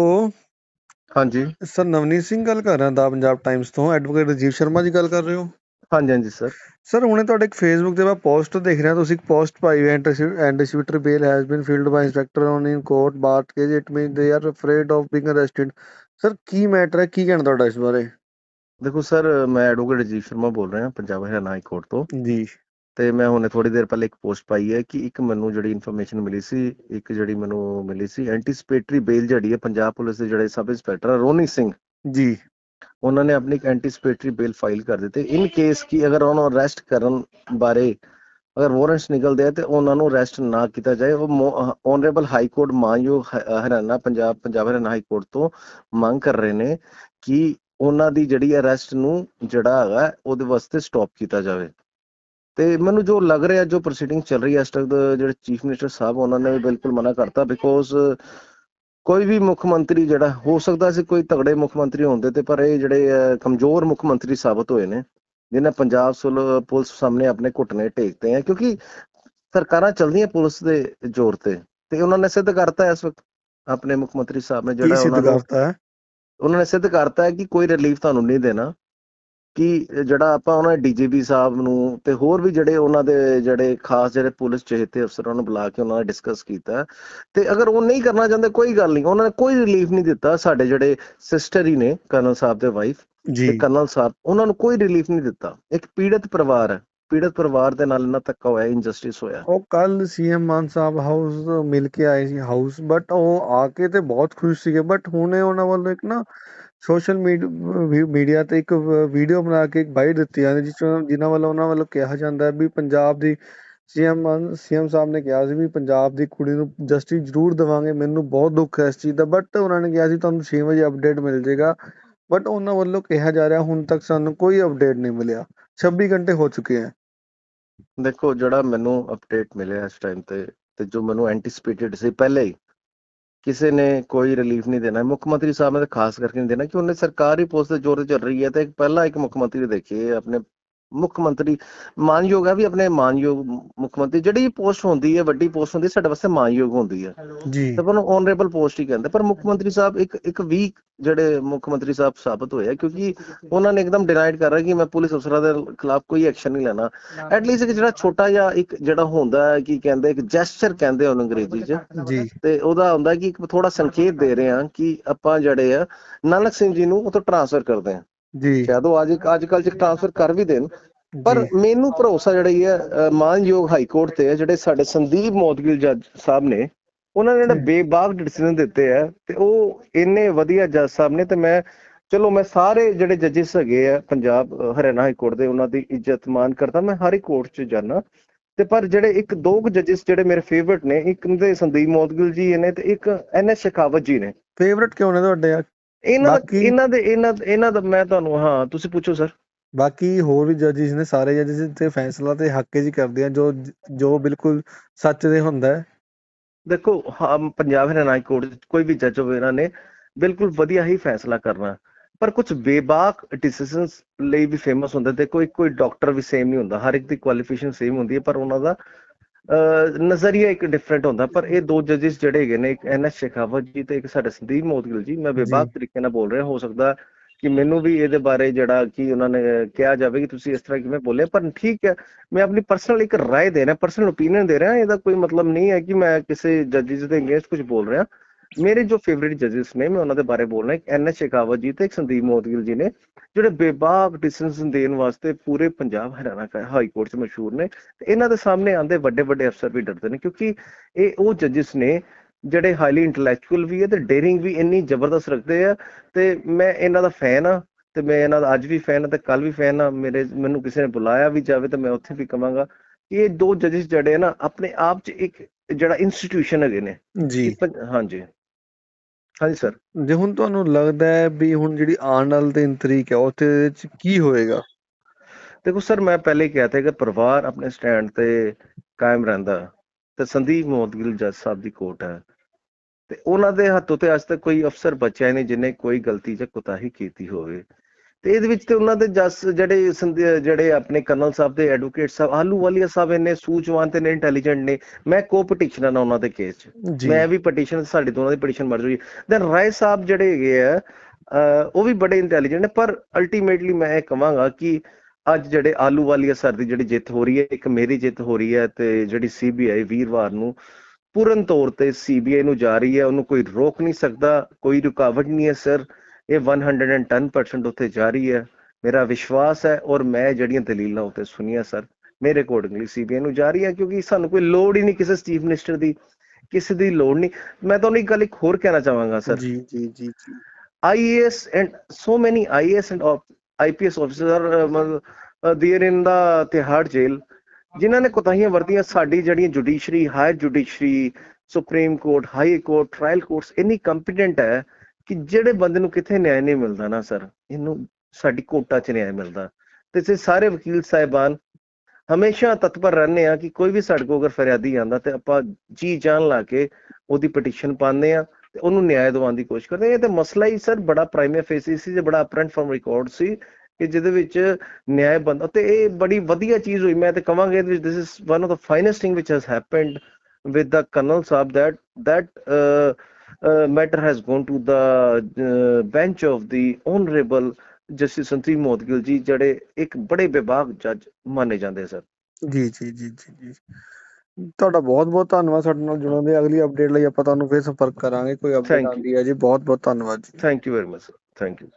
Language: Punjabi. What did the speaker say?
ਉਹ ਹਾਂਜੀ। ਸਰ ਨਵਨੀਤ ਸਿੰਘ ਗੱਲ ਕਰ ਰਿਹਾ ਦਾ ਪੰਜਾਬ ਟਾਈਮਸ ਤੋਂ ਐਡਵੋਕੇਟ ਰਜੀਵ ਸ਼ਰਮਾ ਜੀ ਗੱਲ ਕਰ ਰਹੇ ਹੋ? ਹਾਂਜੀ ਹਾਂਜੀ ਸਰ। ਸਰ ਹੁਣੇ ਤੁਹਾਡੇ ਇੱਕ ਫੇਸਬੁੱਕ ਤੇ ਮੈਂ ਪੋਸਟ ਦੇਖ ਰਿਹਾ ਤੁਸੀਂ ਇੱਕ ਪੋਸਟ ਪਾਈ ਹੈ anticipatory bail has been filed by inspector on in court but K it mean they are afraid of being arrested sir Ki matter ਹੈ ਕੀ ਕਹਿਣਾ ਤੁਹਾਡਾ ਇਸ ਬਾਰੇ? ਦੇਖੋ ਸਰ ਮੈਂ ਐਡਵੋਕੇਟ ਅਜੀਤ ਸ਼ਰਮਾ ਬੋਲ ਰਿਹਾ ਪੰਜਾਬ ਹਰਿਆਣਾ ਹਾਈ ਕੋਰਟ ਤੋਂ। ਜੀ। ਤੇ ਮੈਂ ਹੁਣੇ ਥੋੜੀ ਦੇਰ ਪਹਿਲੇ ਇੱਕ ਪੋਸਟ ਪਾਈ ਹੈ ਕਿ ਇੱਕ ਮੈਨੂੰ ਜਿਹੜੀ ਇਨਫੋਰਮੇਸ਼ਨ ਮਿਲੀ ਸੀ ਇੱਕ ਜਿਹੜੀ ਮੈਨੂੰ ਮਿਲੀ ਸੀ ਐਂਟੀਸਿਪੇਟਰੀ ਬੇਲ ਜਿਹੜੀ ਹੈ ਪੰਜਾਬ ਪੁਲਿਸ ਦੇ ਜਿਹੜੇ ਸਬ ਇੰਸਪੈਕਟਰ ਰੋਨੀ ਸਿੰਘ। ਜੀ। ਉਹਨਾਂ ਨੇ ਆਪਣੀ ਐਂਟੀਸਿਪੇਟਰੀ ਬੇਲ ਫਾਈਲ ਕਰ ਦਿੱਤੀ। ਇਨ ਕੇਸ ਕਿ ਅਗਰ ਉਹਨਾਂ ਨੂੰ ਅਰੈਸਟ ਕਰਨ ਬਾਰੇ ਅਗਰ ਵਾਰੰਟਸ ਨਿਕਲਦੇ ਆ ਤੇ ਉਹਨਾਂ ਨੂੰ ਅਰੈਸਟ ਨਾ ਕੀਤਾ ਜਾਏ ਉਹ ਓਨਰੇਬਲ ਹਾਈ ਕੋਰਟ ਮਾਨਯੋਗ ਹਰਿਆਣਾ ਪੰਜਾਬ ਪੰਜਾਬ ਹਰਿਆਣਾ ਹਾਈ ਕੋਰਟ ਤੋਂ ਮੰਗ ਕਰ ਰਹੇ ਨੇ ਕਿ ਉਹਨਾਂ ਦੀ ਜਿਹੜੀ ਅਰੈਸਟ ਨੂੰ ਜਿਹੜਾ ਹੈਗਾ ਉਹਦੇ ਵਾਸਤੇ ਸਟਾਪ ਕੀਤਾ ਜਾਵੇ। ਤੇ ਮੈਨੂੰ ਜੋ ਲੱਗ ਰਿਹਾ ਜੋ ਪ੍ਰੋਸੀਡਿੰਗ ਚੱਲ ਰਹੀ ਹੈ ਇਸ ਤੱਕ ਦੇ ਜਿਹੜੇ ਚੀਫ ਮਿਨਿਸਟਰ ਸਾਹਿਬ ਉਹਨਾਂ ਨੇ ਬਿਲਕੁਲ ਮਨਾ ਕਰਤਾ ਬਿਕੋਜ਼ ਕੋਈ ਵੀ ਮੁੱਖ ਮੰਤਰੀ ਜਿਹੜਾ ਹੋ ਸਕਦਾ ਸੀ ਕੋਈ ਤਗੜੇ ਮੁੱਖ ਮੰਤਰੀ ਹੁੰਦੇ ਤੇ ਪਰ ਇਹ ਜਿਹੜੇ ਕਮਜ਼ੋਰ ਮੁੱਖ ਮੰਤਰੀ ਸਾਬਤ ਹੋਏ ਨੇ ਜਿਨ੍ਹਾਂ ਪੰਜਾਬ ਸੁਲ ਪੁਲਿਸ ਸਾਹਮਣੇ ਆਪਣੇ ਘੁਟਨੇ ਟੇਕਦੇ ਆ ਕਿਉਂਕਿ ਸਰਕਾਰਾਂ ਚੱਲਦੀਆਂ ਪੁਲਿਸ ਦੇ ਜ਼ੋਰ ਤੇ ਤੇ ਉਹਨਾਂ ਨੇ ਸਿੱਧ ਕਰਤਾ ਇਸ ਵਕਤ ਆਪਣੇ ਮੁੱਖ ਮੰਤਰੀ ਸਾਹਿਬ ਨੇ ਜਿਹੜਾ ਸਿੱਧ ਉਹਨਾਂ ਨੂੰ ਕਰਤਾ ਹੈ? ਉਹਨਾਂ ਨੇ ਸਿੱਧ ਕਰਤਾ ਹੈ ਕਿ ਕੋਈ ਰਿਲੀਫ ਤੁਹਾਨੂੰ ਨਹੀਂ ਦੇਣਾ। ਕਿ ਜਿਹੜਾ ਆਪਾਂ ਉਹਨਾਂ ਡੀਜੀਪੀ ਸਾਹਿਬ ਨੂੰ ਤੇ ਹੋਰ ਵੀ ਜਿਹੜੇ ਉਹਨਾਂ ਦੇ ਜਿਹੜੇ ਖਾਸ ਜਿਹੜੇ ਪੁਲਿਸ ਚਹੇਤੇ ਅਫਸਰਾਂ ਨੂੰ ਬੁਲਾ ਕੇ ਉਹਨਾਂ ਨੇ ਡਿਸਕਸ ਕੀਤਾ। ਤੇ ਅਗਰ ਉਹ ਨਹੀਂ ਕਰਨਾ ਚਾਹੁੰਦੇ ਕੋਈ ਗੱਲ ਨਹੀਂ। ਉਹਨਾਂ ਨੇ ਕੋਈ ਰਿਲੀਫ ਨਹੀਂ ਦਿੱਤਾ ਸਾਡੇ ਜਿਹੜੇ ਸਿਸਟਰ ਹੀ ਨੇ ਕਰਨਲ ਸਾਹਿਬ ਦੇ ਵਾਈਫ ਤੇ ਕਰਨਲ ਸਾਹਿਬ ਉਹਨਾਂ ਨੂੰ ਕੋਈ ਰਿਲੀਫ ਨਹੀਂ ਦਿੱਤਾ। ਇੱਕ ਪੀੜਤ ਪਰਿਵਾਰ ਹੈ। ਪੀੜਤ ਪਰਿਵਾਰ ਦੇ ਨਾਲ ਇੰਨਾ ਧੱਕਾ ਹੋਇਆ ਇਨਜਸਟਿਸ ਹੋਇਆ। ਉਹ ਕੱਲ ਸੀਐਮ ਮਾਨ ਸਾਹਿਬ ਹਾਊਸ ਮਿਲ ਕੇ ਆਏ ਸੀ ਹਾਊਸ ਬਟ ਉਹ ਆ ਕੇ ਤੇ ਬਹੁਤ ਖੁਸ਼ ਸੀਗੇ। ਬਟ ਹੁਣੇ ਉਹਨਾਂ ਵੱਲੋਂ ਇੱਕ ਨਾ ਸੋਸ਼ਲ ਮੀਡੀਆ ਤੇ ਇੱਕ ਵੀਡੀਓ ਬਣਾ ਕੇ ਇੱਕ ਬਾਈਟ ਦਿੱਤੀ ਜਾਂਦੀ ਜਿਸ ਵਿੱਚ ਜਿਨ੍ਹਾਂ ਵੱਲੋਂ ਉਹਨਾਂ ਵੱਲੋਂ ਕਿਹਾ ਜਾਂਦਾ ਹੈ ਵੀ ਪੰਜਾਬ ਦੀ ਸੀਐਮ ਸੀਐਮ ਸਾਹਿਬ ਨੇ ਕਿਹਾ ਸੀ ਵੀ ਪੰਜਾਬ ਦੀ ਕੁੜੀ ਨੂੰ ਜਸਟਿਸ ਜ਼ਰੂਰ ਦੇਵਾਂਗੇ, ਮੈਨੂੰ ਬਹੁਤ ਦੁੱਖ ਹੈ ਇਸ ਚੀਜ਼ ਦਾ ਬਟ ਉਹਨਾਂ ਨੇ ਕਿਹਾ ਸੀ ਤੁਹਾਨੂੰ 6 ਵਜੇ ਅਪਡੇਟ ਮਿਲ ਜਾਏਗਾ ਬਟ ਉਹਨਾਂ ਵੱਲੋਂ ਕਿਹਾ ਜਾ ਰਿਹਾ ਹੁਣ ਤੱਕ ਸਾਨੂੰ ਕੋਈ ਅਪਡੇਟ ਨਹੀਂ ਮਿਲਿਆ 26 ਘੰਟੇ ਹੋ ਚੁੱਕੇ ਹੈ। ਦੇਖੋ, ਜਿਹੜਾ ਮੈਨੂੰ ਅਪਡੇਟ ਮਿਲਿਆ ਇਸ ਟਾਈਮ ਤੇ ਤੇ ਜੋ ਮੈਨੂੰ ਐਂਟੀਸਪੇਟਡ ਸੀ ਪਹਿਲੇ ਹੀ ਕਿਸੇ ਨੇ ਕੋਈ ਰਿਲੀਫ ਨਹੀਂ ਦੇਣਾ। ਮੁੱਖ ਮੰਤਰੀ ਸਾਹਿਬ ਨੇ ਖਾਸ ਕਰਕੇ ਨਹੀਂ ਦੇਣਾ ਕਿ ਉਹਨੇ ਸਰਕਾਰੀ ਪੋਸਟ ਤੇ ਜ਼ੋਰ ਤੇ ਚੱਲ ਰਹੀ ਹੈ ਤੇ ਪਹਿਲਾਂ ਇੱਕ ਮੁੱਖ ਮੰਤਰੀ ਦੇਖੇ ਆਪਣੇ ਮੁੱਖ ਮੰਤਰੀ ਮਾਨਯੋਗ ਹੈ ਵੀ ਆਪਣੇ ਮਾਨਯੋਗ ਮੁੱਖ ਮੰਤਰੀ ਜਿਹੜੀ ਪੋਸਟ ਹੁੰਦੀ ਹੈ ਵੱਡੀ ਪੋਸਟ ਹੁੰਦੀ ਹੈ ਸਾਡੇ ਵਾਸਤੇ ਮਾਨਯੋਗ ਹੁੰਦੀ ਹੈ। ਜੀ। ਤੇ ਪਰ ਓਨਰੇਬਲ ਪੋਸਟ ਹੀ ਕਹਿੰਦੇ ਪਰ ਮੁੱਖ ਮੰਤਰੀ ਸਾਹਿਬ ਇੱਕ ਇੱਕ ਵੀਕ ਜਿਹੜੇ ਮੁੱਖ ਮੰਤਰੀ ਸਾਹਿਬ ਸਾਬਤ ਹੋਏ ਆ ਕਿਉਂਕਿ ਉਹਨਾਂ ਨੇ ਇੱਕਦਮ ਡਿਨਾਈਡ ਕਰ ਰਿਹਾ ਕਿ ਮੈਂ ਪੁਲਿਸ ਅਫਸਰਾਂ ਦੇ ਖਿਲਾਫ ਕੋਈ ਐਕਸ਼ਨ ਨਹੀਂ ਲੈਣਾ। ਐਟਲੀਸਟ ਇੱਕ ਜਿਹੜਾ ਛੋਟਾ ਜਿਹਾ ਇੱਕ ਜਿਹੜਾ ਹੁੰਦਾ ਹੈ ਕਿ ਕਹਿੰਦੇ ਇੱਕ ਜੈਸਚਰ ਕਹਿੰਦੇ ਉਹਨੂੰ ਅੰਗਰੇਜ਼ੀ 'ਚ। ਜੀ। ਤੇ ਉਹਦਾ ਹੁੰਦਾ ਕਿ ਇੱਕ ਥੋੜਾ ਸੰਕੇਤ ਦੇ ਰਹੇ ਹਾਂ ਕਿ ਆਪਾਂ ਜਿਹੜੇ ਆ ਨਾਨਕ ਸਿੰਘ ਜੀ ਨੂੰ ਉਥੋਂ ਟ੍ਰਾਂਸਫਰ ਕਰਦੇ ਹਾਂ। ਜੀ। ਸ਼ਾਇਦ ਉਹ ਅੱਜ ਅੱਜ ਕੱਲ ਚ ਟ੍ਰਾਂਸਫਰ ਕਰ ਵੀ ਦੇਣ। ਪਰ ਮੈਨੂੰ ਭਰੋਸਾ ਜਿਹੜਾ ਹੀ ਮਾਨਯੋਗ ਹਾਈ ਕੋਰਟ ਤੇ ਹੈ ਜਿਹੜੇ ਸਾਡੇ ਸੰਦੀਪ ਮੋਦਗਿਲ ਜੱਜ ਸਾਹਿਬ ਨੇ ਉਹਨਾਂ ਨੇ ਜਿਹੜਾ। ਬੇਬਾਕ ਡਿਸੀਜਨ ਦਿੱਤੇ ਆ ਤੇ ਉਹ ਇੰਨੇ ਵਧੀਆ ਜੱਜ ਸਾਹਿਬ ਨੇ ਤੇ ਮੈਂ ਚਲੋ ਮੈਂ ਸਾਰੇ ਜਿਹੜੇ ਜੱਜਿਸ ਹੈਗੇ ਆ ਪੰਜਾਬ ਹਰਿਆਣਾ ਹਾਈ ਕੋਰਟ ਦੇ ਉਹਨਾਂ ਦੀ ਇੱਜ਼ਤ ਮਾਨ ਕਰਦਾ ਮੈਂ ਹਰ ਇੱਕ ਕੋਰਟ 'ਚ ਜਾਣਾ ਤੇ ਪਰ ਜਿਹੜੇ ਇੱਕ ਦੋ ਜੱਜਿਸ ਜਿਹੜੇ ਮੇਰੇ ਫੇਵਰਿਟ ਨੇ ਇੱਕ ਦੇ ਸੰਦੀਪ ਮੋਦਗਿਲ ਜੀ ਨੇ ਤੇ ਇੱਕ ਐਨ ਐਸ ਸ਼ਿਕਾਵਤ ਜੀ ਨੇ। ਫੇਵਰਟ ਕਿਉਂ ਨੇ ਤੁਹਾਡੇ ਇਹਨਾਂ ਇਹਨਾਂ ਦੇ ਇਹਨਾਂ ਇਹਨਾਂ ਦਾ ਮੈਂ ਤੁਹਾਨੂੰ ਹਾਂ ਤੁਸੀਂ ਪੁੱਛੋ ਸਰ ਬਾਕੀ ਹੋਰ ਵੀ ਜੱਜਿਸ ਨੇ ਸਾਰੇ ਜੱਜਿਸ ਤੇ ਫੈਸਲਾ ਤੇ ਹੱਕ ਹੀ ਕਰਦੇ ਆ ਜੋ ਜੋ ਬਿਲਕੁਲ ਸੱਚ ਦੇ ਹੁੰਦਾ ਹੈ। ਦੇਖੋ ਪੰਜਾਬ ਹਰਿਆਣਾ ਕੋਰਟ ਕੋਈ ਵੀ ਜੱਜ ਹੋਵੇ ਇਹਨਾਂ ਨੇ ਬਿਲਕੁਲ ਵਧੀਆ ਹੀ ਫੈਸਲਾ ਕਰਨਾ। ਪਰ ਕੁਝ ਬੇਬਾਕ ਡਿਸੀਜਨਸ ਲਈ ਵੀ ਫੇਮਸ ਹੁੰਦੇ ਤੇ ਕੋਈ ਕੋਈ ਡਾਕਟਰ ਵੀ ਸੇਮ ਨਹੀਂ ਹੁੰਦਾ ਹਰ ਇੱਕ ਦੀ ਕੁਆਲੀਫਿਕੇਸ਼ਨ ਸੇਮ ਹੁੰਦੀ ਹੈ ਪਰ ਉਹਨਾਂ ਦਾ ਨਜ਼ਰੀਆ ਇੱਕ ਡਿਫਰੈਂਟ ਹੁੰਦਾ ਪਰ ਇਹ ਦੋ ਜੱਜਿਸ ਜਿਹੜੇ ਹੈਗੇ ਨੇ ਇੱਕ ਐਨ ਐਸ ਸ਼ੇਖਾਵਤ ਜੀ ਤੇ ਇੱਕ ਸਾਡੇ ਸੰਦੀਪ ਮੋਦਗਿਲ ਜੀ ਮੈਂ ਬੇਬਾਕ ਤਰੀਕੇ ਨਾਲ ਬੋਲ ਰਿਹਾ ਹੋ ਸਕਦਾ ਕਿ ਮੈਨੂੰ ਵੀ ਇਹਦੇ ਬਾਰੇ ਜਿਹੜਾ ਕਿ ਉਹਨਾਂ ਨੇ ਕਿਹਾ ਜਾਵੇ ਕਿ ਤੁਸੀਂ ਇਸ ਤਰ੍ਹਾਂ ਕਿਵੇਂ ਬੋਲੇ ਪਰ ਠੀਕ ਹੈ ਮੈਂ ਆਪਣੀ ਪਰਸਨਲ ਇੱਕ رائے ਦੇ ਰਿਹਾ ਪਰਸਨਲ ਓਪੀਨੀਅਨ ਦੇ ਰਿਹਾ ਇਹਦਾ ਕੋਈ ਮਤਲਬ ਨਹੀਂ ਹੈ ਕਿ ਮੈਂ ਕਿਸੇ ਜੱਜਿਸ ਦੇ ਅਗੇਂਸਟ ਕੁਝ ਬੋਲ ਰਿਹਾ ਮੇਰੇ ਜੋ ਫੇਵਰਿਟ ਜੱਜਿਸ ਨੇ ਮੈਂ ਉਹਨਾਂ ਦੇ ਬਾਰੇ ਬੋਲ ਰਿਹਾ ਇੱਕ ਐਨ ਐਸ ਸ਼ੇਖਾਵਤ ਜੀ ਤੇ ਇੱਕ ਸੰਦੀਪ ਮੋਦਗਿਲ ਜੀ ਨੇ ਜਿਹੜੇ ਬੇਬਾਕ ਡਿਸੀਜਨ ਦੇਣ ਵਾਸਤੇ ਪੂਰੇ ਪੰਜਾਬ ਹਰਿਆਣਾ ਹਾਈ ਕੋਰਟ 'ਚ ਮਸ਼ਹੂਰ ਨੇ। ਤੇ ਇਹਨਾਂ ਦੇ ਸਾਹਮਣੇ ਆਂਦੇ ਵੱਡੇ ਵੱਡੇ ਅਫਸਰ ਵੀ ਡਰਦੇ ਨੇ ਕਿਉਂਕਿ ਇਹ ਉਹ ਜੱਜਿਸ ਨੇ ਜਿਹੜੇ ਹਾਈਲੀ ਇੰਟੈਲੈਕਚੁਅਲ ਵੀ ਹੈ ਤੇ ਡੇਰਿੰਗ ਵੀ ਇੰਨੀ ਜ਼ਬਰਦਸਤ ਰੱਖਦੇ ਆ। ਤੇ ਮੈਂ ਇਹਨਾਂ ਦਾ ਫੈਨ ਆ ਤੇ ਮੈਂ ਇਹਨਾਂ ਦਾ ਅੱਜ ਵੀ ਫੈਨ ਆ ਤੇ ਕੱਲ ਵੀ ਫੈਨ ਆ ਮੇਰੇ ਮੈਨੂੰ ਕਿਸੇ ਨੇ ਬੁਲਾਇਆ ਵੀ ਜਾਵੇ ਤਾਂ ਮੈਂ ਉੱਥੇ ਵੀ ਕਵਾਂਗਾ। ਕਿ ਇਹ ਦੋ ਜੱਜਿਸ ਜਿਹੜੇ ਨਾ ਆਪਣੇ ਆਪ 'ਚ ਇੱਕ ਜਿਹੜਾ ਇੰਸਟੀਟਿਊਸ਼ਨ ਹੈਗੇ ਨੇ। ਜੀ। ਹਾਂਜੀ। ਹਾਂਜੀ ਸਰ, ਜੇ ਹੁਣ ਤੁਹਾਨੂੰ ਲੱਗਦਾ ਹੈ ਵੀ ਹੁਣ ਜਿਹੜੀ ਆਉਣ ਵਾਲੀ ਤਿੰਨ ਤਰੀਕ ਹੈ, ਉੱਥੇ 'ਚ ਕੀ ਹੋਏਗਾ? ਦੇਖੋ ਸਰ, ਮੈਂ ਪਹਿਲੇ ਹੀ ਕਿਹਾ था कि ਪਰਿਵਾਰ ਆਪਣੇ ਸਟੈਂਡ ਤੇ ਕਾਇਮ ਰਹਿੰਦਾ, ਤੇ ਸੰਦੀਪ ਮੋਦਗਿਲ ਜੱਜ ਸਾਹਿਬ ਦੀ ਕੋਰਟ ਹੈ, ਤੇ ਉਹਨਾਂ ਦੇ ਹੱਥੋਂ ਤੇ ਅੱਜ ਤੱਕ ਕੋਈ ਅਫਸਰ ਬਚਿਆ ਹੀ ਨਹੀਂ ਜਿਹਨੇ ਕੋਈ ਗਲਤੀ ਜਾਂ ਕੁਤਾਹੀ ਕੀਤੀ ਹੋਵੇ। ਤੇ ਇਹਦੇ ਵਿੱਚ ਤੇ ਉਹਨਾਂ ਦੇ ਜਸ ਜਿਹੜੇ ਜਿਹੜੇ ਆਪਣੇ ਕਰਨਲ ਸਾਹਿਬ ਦੇ ਐਡਵੋਕੇਟ ਸਾਹਿਬ ਆਲੂ ਵਾਲੀਆ ਸਾਹਿਬ ਇੰਨੇ ਸੂਝਵਾਨ ਤੇ ਨੇ ਇੰਟੈਲੀਜੈਂਟ ਨੇ ਮੈਂ ਕੋ ਪਟੀਸ਼ਨਰ ਨਾ ਉਹਨਾਂ ਦੇ ਕੇਸ 'ਚ। ਮੈਂ ਵੀ ਪਟੀਸ਼ਨ ਸਾਡੇ ਦੋਨਾਂ ਦੀ ਪਟੀਸ਼ਨ ਮਰਜ ਹੋਈ। ਦੈਨ ਰਾਏ ਸਾਹਿਬ ਜਿਹੜੇ ਹੈਗੇ ਆ ਉਹ ਵੀ ਬੜੇ ਇੰਟੈਲੀਜੈਂਟ ਨੇ ਪਰ ਅਲਟੀਮੇਟਲੀ ਮੈਂ ਇਹ ਕਹਾਂਗਾ ਕਿ ਅੱਜ ਜਿਹੜੇ ਆਲੂ ਵਾਲੀਆ ਸਰ ਦੀ ਜਿਹੜੀ ਜਿੱਤ ਹੋ ਰਹੀ ਹੈ ਇੱਕ ਮੇਰੀ ਜਿੱਤ ਹੋ ਰਹੀ ਹੈ ਤੇ ਜਿਹੜੀ ਸੀਬੀਆਈ ਵੀਰਵਾਰ ਨੂੰ ਪੂਰਨ ਤੌਰ ਤੇ ਸੀਬੀਆਈ ਨੂੰ ਜਾ ਰਹੀ ਹੈ ਉਹਨੂੰ ਕੋਈ ਰੋਕ ਨਹੀਂ ਸਕਦਾ ਕੋਈ ਰੁਕਾਵਟ ਨਹੀਂ ਹੈ ਸਰ। ਇਹ 110% ਉੱਥੇ ਜਾ ਰਹੀ ਹੈ। ਮੇਰਾ ਵਿਸ਼ਵਾਸ ਹੈ ਔਰ ਮੈਂ ਜਿਹੜੀਆਂ ਦਲੀਲਾਂ ਉੱਤੇ ਸੁਣੀਆਂ ਸਰ ਮੇਰੇ ਅਕੋਰਡਿੰਗਲੀ ਸੀਬੀਆਈ ਨੂੰ ਜਾ ਰਹੀ ਹੈ ਕਿਉਂਕਿ ਸਾਨੂੰ ਕੋਈ ਲੋੜ ਹੀ ਨਹੀਂ ਕਿਸੇ ਚੀਫ ਮਿਨਿਸਟਰ ਦੀ ਕਿਸੇ ਦੀ ਲੋੜ ਨਹੀਂ। ਮੈਂ ਤੁਹਾਨੂੰ ਇੱਕ ਗੱਲ ਇੱਕ ਹੋਰ ਕਹਿਣਾ ਚਾਹਾਂਗਾ ਸਰ। ਜੀ ਜੀ ਜੀ and op- IPS officers are uh, ਮਤਲਬ, uh, there in the Tihar jail ਜਿਨ੍ਹਾਂ ਨੇ ਕੋਤਾਹੀਆਂ ਵਰਤੀਆਂ ਸਾਡੀ ਜਿਹੜੀਆਂ judiciary higher judiciary supreme court high court trial courts ਇੰਨੀ ਕੰਪੀਟੈਂਟ ਹੈ ਕਿ ਜਿਹੜੇ ਬੰਦੇ ਨੂੰ ਕਿੱਥੇ ਨਿਆਂ ਨਹੀਂ ਮਿਲਦਾ ਨਾ ਸਰ, ਇਹਨੂੰ ਸਾਡੀ ਕੋਟਾ 'ਚ ਨਿਆਂ ਮਿਲਦਾ। ਤੇ ਇਸੇ ਸਾਰੇ ਵਕੀਲ ਸਾਹਿਬਾਨ ਹਮੇਸ਼ਾ ਤਤਪਰ ਰਹਿੰਦੇ ਆ ਕਿ ਕੋਈ ਵੀ ਸਾਡੇ ਕੋਲ ਅਗਰ ਫਰਿਆਦੀ ਆਂਦਾ ਤੇ ਆਪਾਂ ਜੀ ਜਾਨ ਲਾ ਕੇ ਉਹਦੀ ਪਟੀਸ਼ਨ ਪਾਉਂਦੇ ਆ ਤੇ ਉਹਨੂੰ ਨਿਆਂ ਦਿਵਾਉਣ ਦੀ ਕੋਸ਼ਿਸ਼ ਕਰਦੇ ਆ ਇਹ ਤੇ ਮਸਲਾ ਹੀ ਸਰ ਬੜਾ ਪ੍ਰਾਈਮੇ ਫੇਸੀ ਸੀ ਤੇ ਬੜਾ ਅਪਰੈਂਟ ਫਰਮ ਰਿਕਾਰਡ ਸੀ ਕਿ ਜਿਹਦੇ ਵਿੱਚ ਨਿਆਂ ਬੰਦਾ ਤੇ ਇਹ ਬੜੀ ਵਧੀਆ ਚੀਜ਼ ਹੋਈ। ਮੈਂ ਤੇ ਕਹਾਂਗਾ ਇਹਦੇ ਵਿੱਚ this is one of the finest thing which has happened with the colonel saab that that matter has gone to the uh, bench of the honorable justice ਸੰਤਰੀ ਮੋਦਗਿਲ ਜੀ ਜਿਹੜੇ ਇੱਕ ਬੜੇ ਵਿਭਾਗ ਜੱਜ ਮੰਨੇ ਜਾਂਦੇ ਸਰ ਜੀ ਜੀ ਜੀ ਜੀ ਤੁਹਾਡਾ ਬਹੁਤ ਬਹੁਤ ਧੰਨਵਾਦ ਸਾਡੇ ਨਾਲ ਜੁੜਨ ਦੇ। ਅਗਲੀ ਅਪਡੇਟ ਲਈ ਆਪਾਂ ਤੁਹਾਨੂੰ ਫੇਰ ਸੰਪਰਕ ਕਰਾਂਗੇ। ਕੋਈ ਅਪਡੇਟ. ਆਉਂਦੀ ਹੈ ਜੀ ਬਹੁਤ ਬਹੁਤ ਧੰਨਵਾਦ ਜੀ। Thank you very much thank you